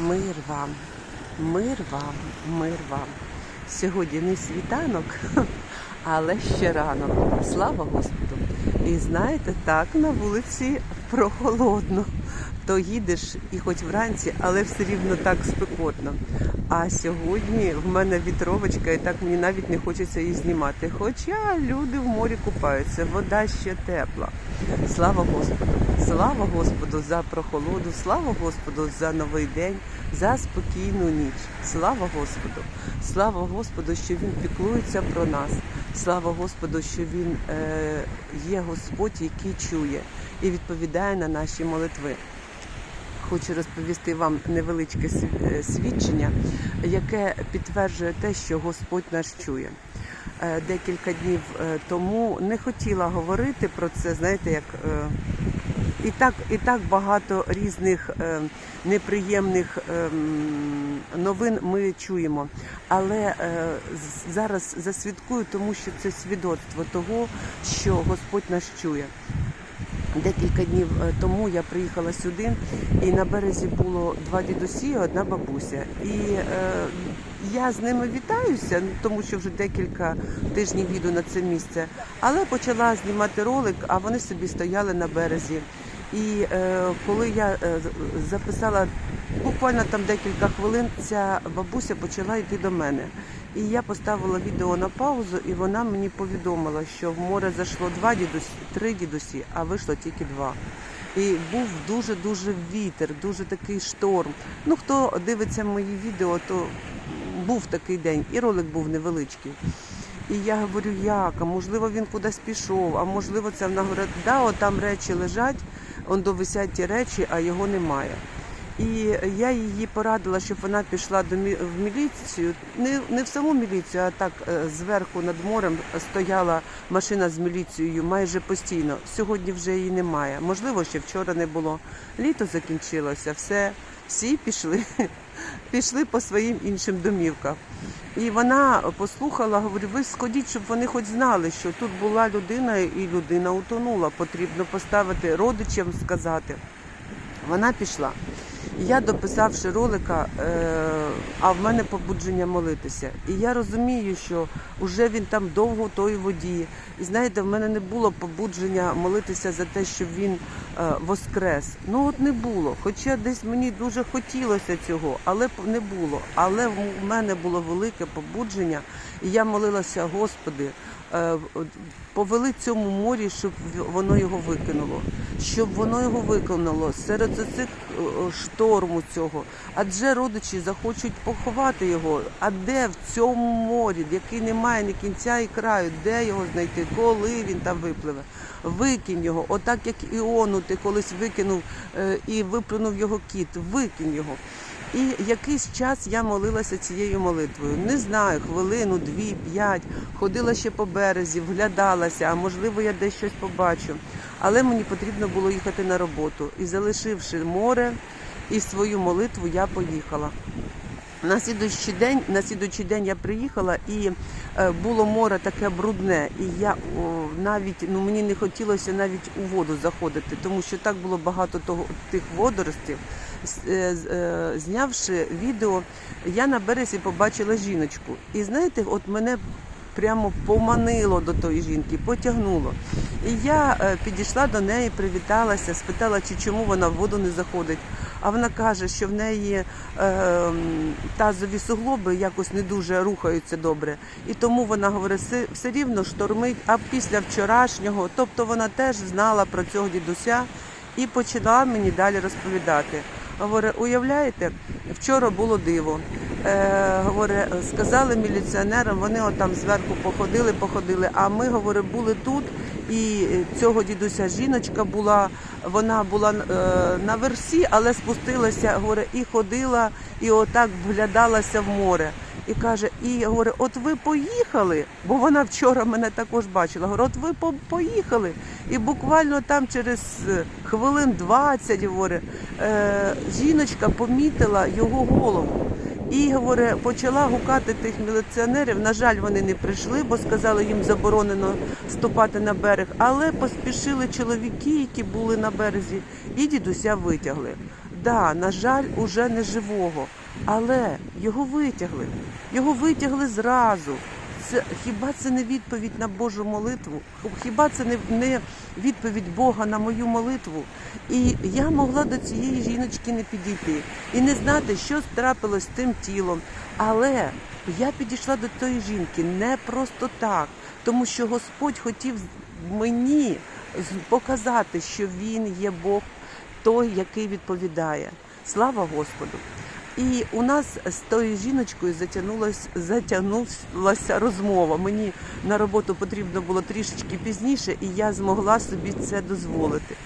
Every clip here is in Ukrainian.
Мир вам, мир вам, мир вам. Сьогодні не світанок, але ще ранок. Слава Господу! І знаєте, так на вулиці прохолодно. То їдеш і хоч вранці, але все рівно так спекотно. А сьогодні в мене вітровочка, і так мені навіть не хочеться її знімати. Хоча люди в морі купаються, вода ще тепла. Слава Господу! Слава Господу за прохолоду, слава Господу за новий день, за спокійну ніч. Слава Господу! Слава Господу, що Він піклується про нас. Слава Господу, що Він е, є Господь, який чує і відповідає на наші молитви. Хочу розповісти вам невеличке е, свідчення, яке підтверджує те, що Господь нас чує. Е, Декілька днів е, тому не хотіла говорити про це, знаєте, як і так, і так багато різних е, неприємних ем, новин ми чуємо. Але е, зараз засвідкую, тому що це свідоцтво того, що Господь нас чує. Декілька днів е, тому я приїхала сюди, і на березі було два дідусі, і одна бабуся. І е, я з ними вітаюся, тому що вже декілька тижнів їду на це місце. Але почала знімати ролик, а вони собі стояли на березі. І е, коли я е, записала буквально там декілька хвилин, ця бабуся почала йти до мене. І я поставила відео на паузу, і вона мені повідомила, що в море зайшло два дідусі, три дідусі, а вийшло тільки два. І був дуже дуже вітер, дуже такий шторм. Ну хто дивиться мої відео, то був такий день, і ролик був невеличкий. І я говорю, як, а можливо він кудись пішов, а можливо це вона говорить, да, от там речі лежать, он довисять ті речі, а його немає. І я її порадила, щоб вона пішла до мі- в міліцію. Не, не в саму міліцію, а так е, зверху над морем стояла машина з міліцією майже постійно. Сьогодні вже її немає. Можливо, ще вчора не було. Літо закінчилося, все, всі пішли, пішли по своїм іншим домівкам. І вона послухала, говорю, ви сходіть, щоб вони хоч знали, що тут була людина і людина утонула. Потрібно поставити родичам сказати. Вона пішла. Я дописавши ролика, е, а в мене побудження молитися. І я розумію, що вже він там довго в той воді. І знаєте, в мене не було побудження молитися за те, щоб він воскрес. Ну от не було. Хоча десь мені дуже хотілося цього, але не було. Але в мене було велике побудження, і я молилася, Господи, е, повели цьому морі, щоб воно його викинуло, щоб воно його виконало серед цих шторму цього. Адже родичі захочуть поховати його. А де в цьому морі, який не має ні кінця і краю, де його знайти, коли він там випливе? Викинь його, отак як Іону ти колись викинув е, і виплюнув його кіт, викинь його. І якийсь час я молилася цією молитвою. Не знаю, хвилину, дві, п'ять. Ходила ще по березі, вглядалася, а можливо, я десь щось побачу. Але мені потрібно було їхати на роботу. І залишивши море і свою молитву, я поїхала. На слідуючий день, на слідуючий день я приїхала і е, було море таке брудне. І я о, навіть ну мені не хотілося навіть у воду заходити, тому що так було багато того тих водоростів. Е, е, Знявши відео, я на березі побачила жіночку. І знаєте, от мене прямо поманило до тої жінки, потягнуло. І я е, підійшла до неї, привіталася, спитала, чи чому вона в воду не заходить. А вона каже, що в неї е, тазові суглоби якось не дуже рухаються добре. І тому вона говорить, все, все рівно штормить. А після вчорашнього, тобто вона теж знала про цього дідуся і почала мені далі розповідати. Говорить, уявляєте, вчора було диво. Е, говорить, сказали міліціонерам, вони отам зверху походили, походили. А ми, говорить, були тут, і цього дідуся жіночка була, вона була е, на версі, але спустилася, говорить, і ходила, і отак вглядалася в море. І каже, і говорить, от ви поїхали, бо вона вчора мене також бачила. Говорить, от ви поїхали. І буквально там через е, хвилин 20, говорить, е, жіночка помітила його голову. І говорить, почала гукати тих міліціонерів. На жаль, вони не прийшли, бо сказали, їм заборонено ступати на берег. Але поспішили чоловіки, які були на березі, і дідуся витягли. да, на жаль, уже не живого, але його витягли. Його витягли зразу. Це хіба це не відповідь на Божу молитву? Хіба це не, не відповідь Бога на мою молитву? І я могла до цієї жіночки не підійти і не знати, що трапилось з тим тілом. Але я підійшла до тої жінки не просто так, тому що Господь хотів мені показати, що Він є Бог, той, який відповідає. Слава Господу! І у нас з тою жіночкою затягнулася затягнулася розмова. Мені на роботу потрібно було трішечки пізніше, і я змогла собі це дозволити.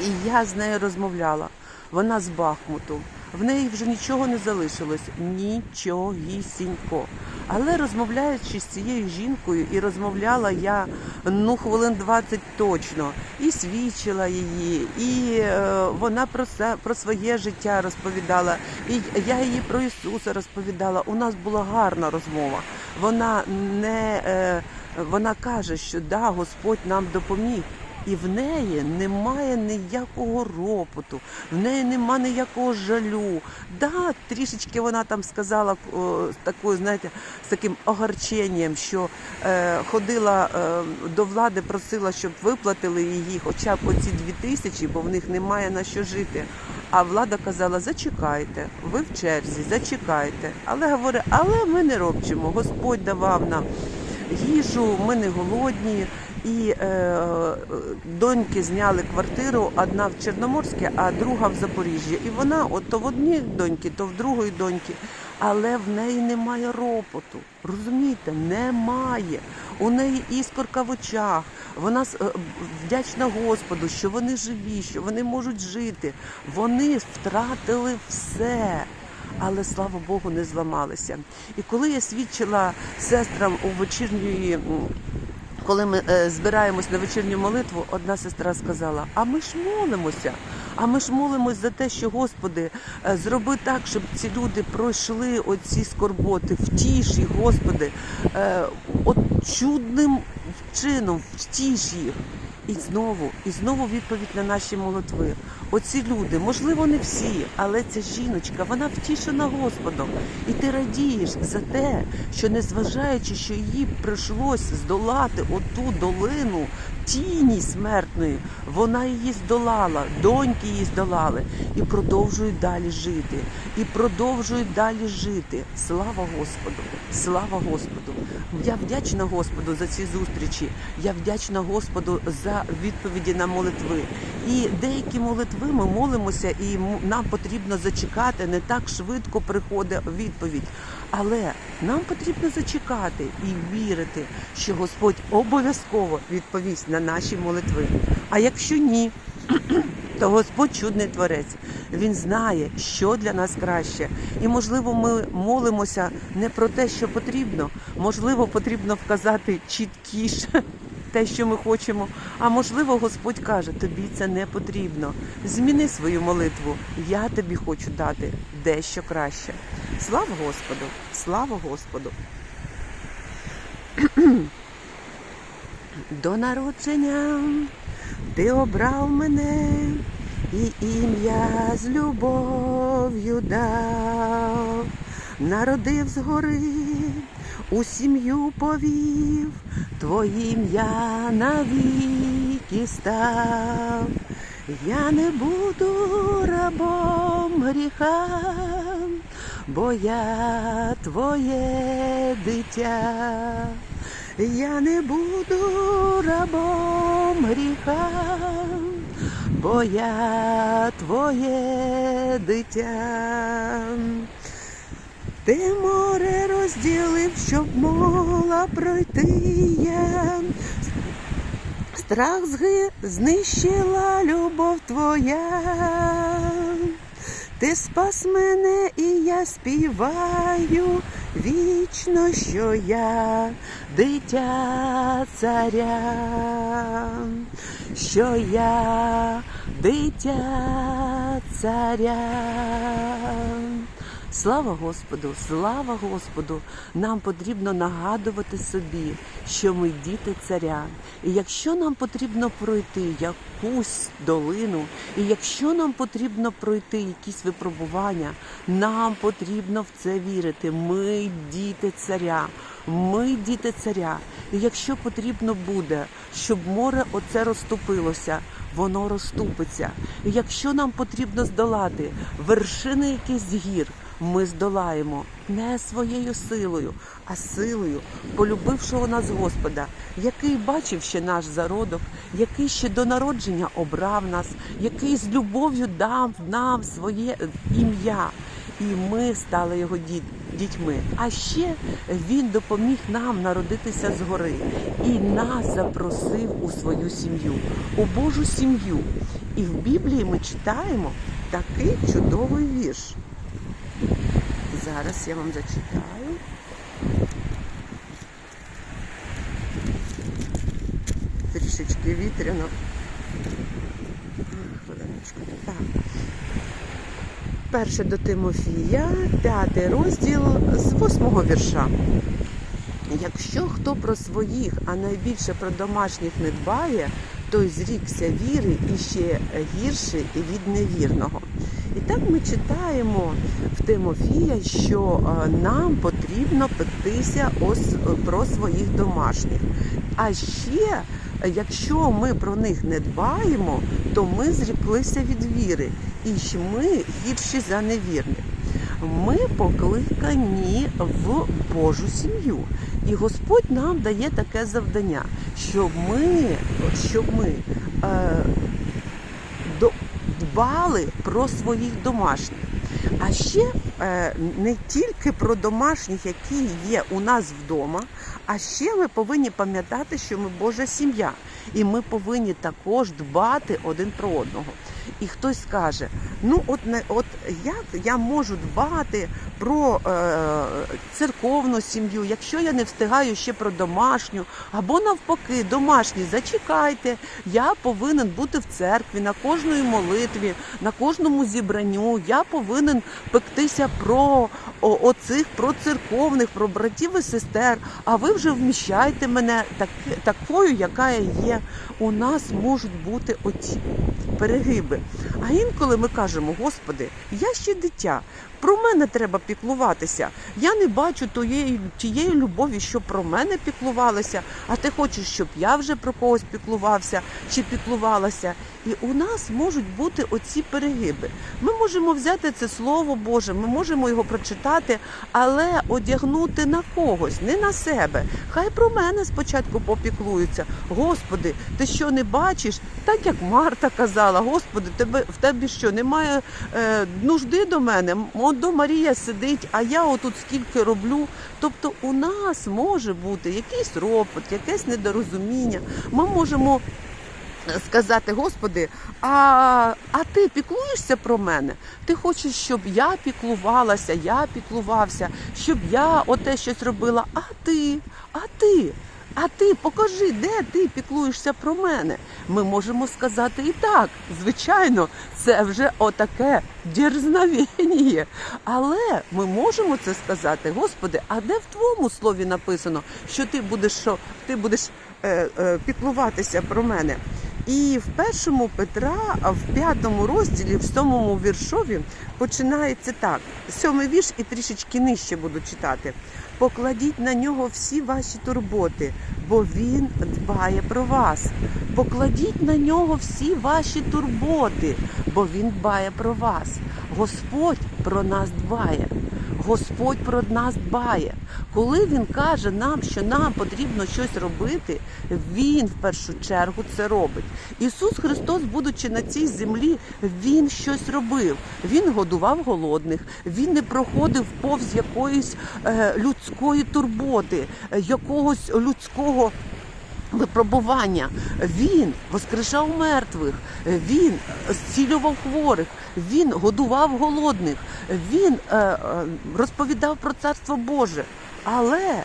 І я з нею розмовляла. Вона з Бахмуту. В неї вже нічого не залишилось, нічогісінько. Але розмовляючи з цією жінкою, і розмовляла я ну хвилин 20 точно, і свідчила її, і е, вона про се, про своє життя розповідала, і я їй про Ісуса розповідала. У нас була гарна розмова. Вона не е, вона каже, що да, Господь нам допоміг. І в неї немає ніякого ропоту, в неї немає ніякого жалю. Да, трішечки вона там сказала о, такою, знаєте, з таким огорченням, що е, ходила е, до влади, просила, щоб виплатили її хоча б оці дві тисячі, бо в них немає на що жити. А влада казала: зачекайте, ви в черзі, зачекайте. Але говорить, але ми не робчимо. Господь давав нам їжу, ми не голодні. І е, е, доньки зняли квартиру, одна в Чорноморське, а друга в Запоріжжі. І вона от то в одній доньки, то в другої доньки. Але в неї немає ропоту. Розумієте, немає. У неї іскорка в очах. Вона е, вдячна Господу, що вони живі, що вони можуть жити. Вони втратили все. Але слава Богу, не зламалися. І коли я свідчила сестрам у вечірньої коли ми е, збираємось на вечірню молитву, одна сестра сказала: А ми ж молимося. А ми ж молимось за те, що Господи, е, зроби так, щоб ці люди пройшли оці скорботи, втіш їх, Господи, е, от чудним чином втіш їх. І знову, і знову відповідь на наші молитви. Оці люди, можливо, не всі, але ця жіночка, вона втішена Господом. І ти радієш за те, що незважаючи, що їй прийшлось здолати оту долину тіні смертної, вона її здолала, доньки її здолали і продовжують далі жити. І продовжують далі жити. Слава Господу! Слава Господу! Я вдячна Господу за ці зустрічі. Я вдячна Господу за відповіді на молитви. І деякі молитви ми молимося, і нам потрібно зачекати. Не так швидко приходить відповідь. Але нам потрібно зачекати і вірити, що Господь обов'язково відповість на наші молитви. А якщо ні, то Господь чудний творець. Він знає, що для нас краще. І можливо, ми молимося не про те, що потрібно. Можливо, потрібно вказати чіткіше те, що ми хочемо. А можливо, Господь каже, тобі це не потрібно. Зміни свою молитву. Я тобі хочу дати дещо краще. Слава Господу! Слава Господу! До народження ти обрав мене і ім'я з любов'ю дав, народив згори, у сім'ю повів, твоє ім'я навіки став. Я не буду рабом гріха, бо я твоє дитя. Я не буду рабом гріха, бо я твоє дитя. Ти море розділив, щоб могла пройти я. Страх зги знищила любов твоя. Ти спас мене, і я співаю вічно, що я дитя царя, що я дитя царя. Слава Господу, слава Господу! Нам потрібно нагадувати собі, що ми діти царя. І якщо нам потрібно пройти якусь долину, і якщо нам потрібно пройти якісь випробування, нам потрібно в це вірити. Ми діти царя. Ми діти царя. І якщо потрібно буде, щоб море оце розступилося, воно розступиться. І якщо нам потрібно здолати вершини якихось гір, ми здолаємо не своєю силою, а силою, полюбившого нас Господа, який бачив ще наш зародок, який ще до народження обрав нас, який з любов'ю дав нам своє ім'я. І ми стали його діт- дітьми. А ще він допоміг нам народитися згори і нас запросив у свою сім'ю, у Божу сім'ю. І в Біблії ми читаємо такий чудовий вірш. Зараз я вам зачитаю. Трішечки вітряно. Хвилиночку. Так. Перше до Тимофія, п'ятий розділ з восьмого вірша. Якщо хто про своїх, а найбільше про домашніх не дбає, той зрікся віри і ще гірше від невірного. І так ми читаємо в Тимофія, що е, нам потрібно пектися е, про своїх домашніх. А ще, е, якщо ми про них не дбаємо, то ми зріклися від віри, і ми гірші за невірних. Ми покликані в Божу сім'ю. І Господь нам дає таке завдання, щоб ми, щоб ми дбали про своїх домашніх. А ще е, не тільки про домашніх, які є у нас вдома, а ще ми повинні пам'ятати, що ми Божа сім'я, і ми повинні також дбати один про одного. І хтось скаже: ну от от як я можу дбати про е, церковну сім'ю, якщо я не встигаю ще про домашню, або навпаки, домашні, зачекайте, я повинен бути в церкві на кожної молитві, на кожному зібранню. Я повинен пектися про о, оцих, про церковних, про братів і сестер. А ви вже вміщайте мене так, такою, яка я є. У нас можуть бути оці перегиби. А інколи ми кажемо, Господи, я ще дитя. Про мене треба піклуватися. Я не бачу тієї, тієї любові, що про мене піклувалися, а ти хочеш, щоб я вже про когось піклувався чи піклувалася. І у нас можуть бути оці перегиби. Ми можемо взяти це слово Боже, ми можемо його прочитати, але одягнути на когось, не на себе. Хай про мене спочатку попіклуються. Господи, ти що не бачиш? Так як Марта казала, Господи, тебе в тебе що немає е, нужди до мене? От до Марія сидить, а я отут скільки роблю. Тобто у нас може бути якийсь ропот, якесь недорозуміння. Ми можемо сказати, Господи, а, а ти піклуєшся про мене? Ти хочеш, щоб я піклувалася, я піклувався, щоб я оте щось робила, а ти, а ти. А ти покажи, де ти піклуєшся про мене. Ми можемо сказати і так. Звичайно, це вже отаке дірзновіння. Але ми можемо це сказати, Господи, а де в твоєму слові написано, що ти будеш що ти будеш е, е, піклуватися про мене? І в першому Петра, в п'ятому розділі, в сьомому віршові, починається так: сьомий вірш і трішечки нижче буду читати. Покладіть на нього всі ваші турботи, бо він дбає про вас. Покладіть на нього всі ваші турботи, бо він дбає про вас. Господь про нас дбає. Господь про нас дбає. Коли він каже нам, що нам потрібно щось робити, він в першу чергу це робить. Ісус Христос, будучи на цій землі, Він щось робив. Він годував голодних, він не проходив повз якоїсь е, людської турботи, якогось людського. Випробування він воскрешав мертвих, він зцілював хворих, він годував голодних, він е, е, розповідав про царство Боже. Але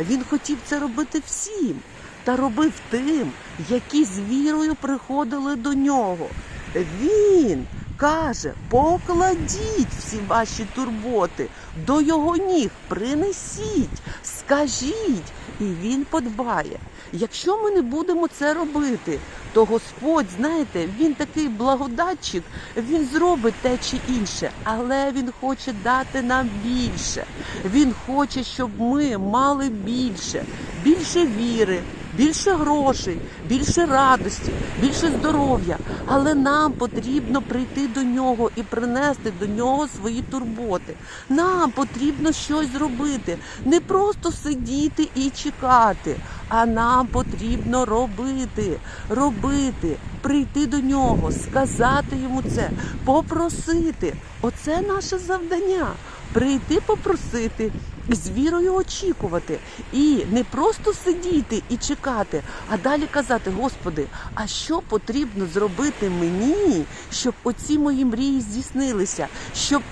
він хотів це робити всім та робив тим, які з вірою приходили до нього. Він каже: покладіть всі ваші турботи до його ніг, принесіть, скажіть, і він подбає. Якщо ми не будемо це робити, то Господь, знаєте, він такий благодатчик, він зробить те чи інше, але він хоче дати нам більше. Він хоче, щоб ми мали більше, більше віри, більше грошей, більше радості, більше здоров'я. Але нам потрібно прийти до нього і принести до нього свої турботи. Нам потрібно щось зробити, не просто сидіти і чекати, а нам потрібно робити, робити, прийти до нього, сказати йому це, попросити. Оце наше завдання. Прийти попросити і з вірою очікувати. І не просто сидіти і чекати, а далі казати: Господи, а що потрібно зробити мені, щоб оці мої мрії здійснилися, щоб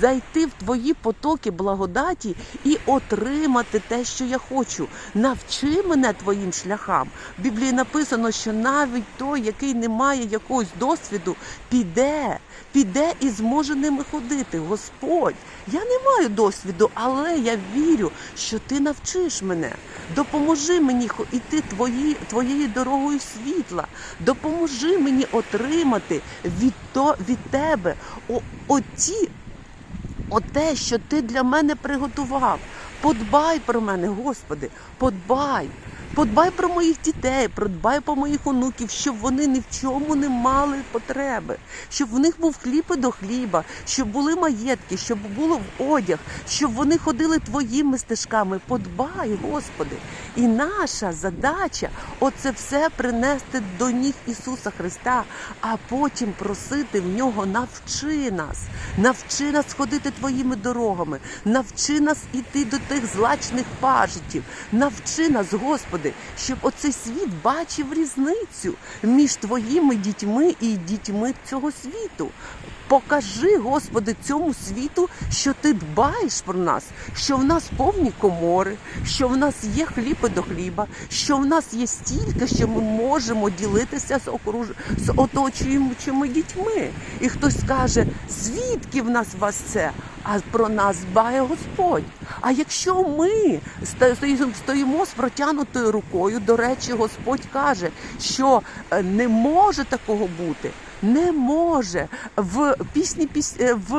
зайти в твої потоки благодаті і отримати те, що я хочу. Навчи мене твоїм шляхам. В Біблії написано, що навіть той, який не має якогось досвіду, піде, піде і зможе ними ходити. Господь, я не маю досвіду, але я вірю, що ти навчиш мене. Допоможи мені йти твої, твоєю дорогою світла. Допоможи мені отримати від, то, від тебе о, оті те, що ти для мене приготував. Подбай про мене, Господи, подбай. Подбай про моїх дітей, подбай про моїх онуків, щоб вони ні в чому не мали потреби, щоб в них був хліб і до хліба, щоб були маєтки, щоб було в одяг, щоб вони ходили твоїми стежками. Подбай, Господи. І наша задача оце все принести до ніг Ісуса Христа, а потім просити в нього навчи нас, навчи нас ходити твоїми дорогами, навчи нас іти до тих злачних пажитів, навчи нас, Господи, щоб оцей світ бачив різницю між твоїми дітьми і дітьми цього світу. Покажи, Господи, цьому світу, що ти дбаєш про нас, що в нас повні комори, що в нас є хліб до хліба, що в нас є стільки, що ми можемо ділитися з окруж... з оточуючими дітьми. І хтось скаже, звідки в нас вас це? А про нас дбає Господь. А якщо ми стоїмо з протягнутою рукою, до речі, Господь каже, що е, не може такого бути. Не може в пісні піс... е, в,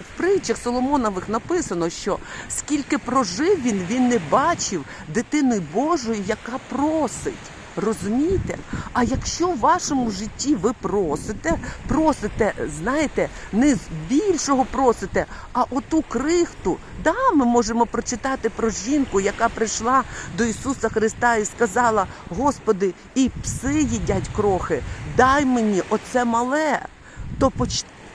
в притчах Соломонових написано, що скільки прожив він, він не бачив дитини Божої, яка просить. Розумієте? А якщо в вашому житті ви просите, просите, знаєте, не з більшого просите, а оту крихту, да, ми можемо прочитати про жінку, яка прийшла до Ісуса Христа і сказала: Господи, і пси їдять крохи, дай мені оце мале. То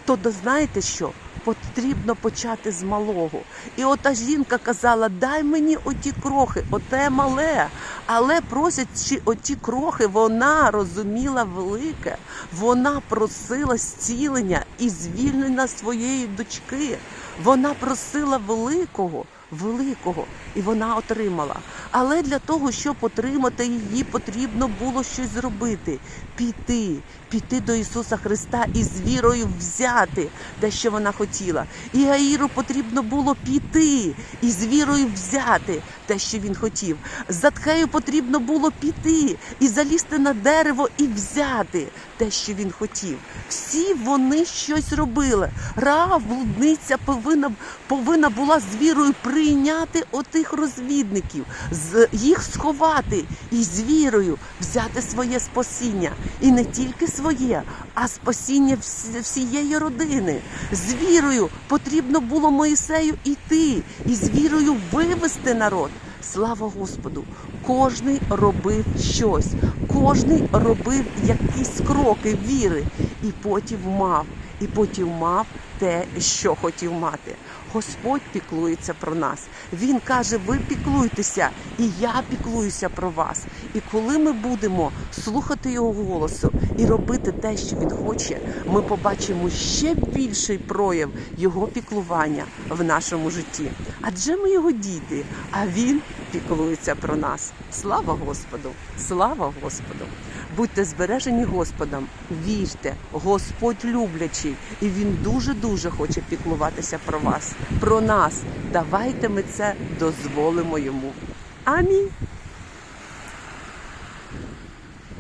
то знаєте що? Потрібно почати з малого. І ота жінка казала: дай мені оті крохи, оте мале. Але просячи оті крохи, вона розуміла велике. Вона просила зцілення і звільнення своєї дочки. Вона просила великого. Великого, і вона отримала. Але для того, щоб отримати її, потрібно було щось зробити: піти, піти до Ісуса Христа і з вірою взяти те, що вона хотіла. І Гаїру потрібно було піти і з вірою взяти те, що він хотів. Затхею потрібно було піти і залізти на дерево і взяти те, що він хотів. Всі вони щось робили. Раав, блудниця повинна, повинна була з вірою прийняти отих розвідників, з їх сховати і з вірою взяти своє спасіння. І не тільки своє, а спасіння всі- всієї родини. З вірою потрібно було Моїсею іти і з вірою вивести народ. Слава Господу! Кожний робив щось, кожний робив якісь кроки віри, і потім мав, і потім мав те, що хотів мати. Господь піклується про нас. Він каже: ви піклуйтеся, і я піклуюся про вас. І коли ми будемо слухати його голосу і робити те, що він хоче, ми побачимо ще більший прояв його піклування в нашому житті. Адже ми його діти, а він піклується про нас. Слава Господу! Слава Господу! Будьте збережені Господом, вірте, Господь люблячий, і Він дуже-дуже хоче піклуватися про вас, про нас. Давайте ми це дозволимо йому. Амінь.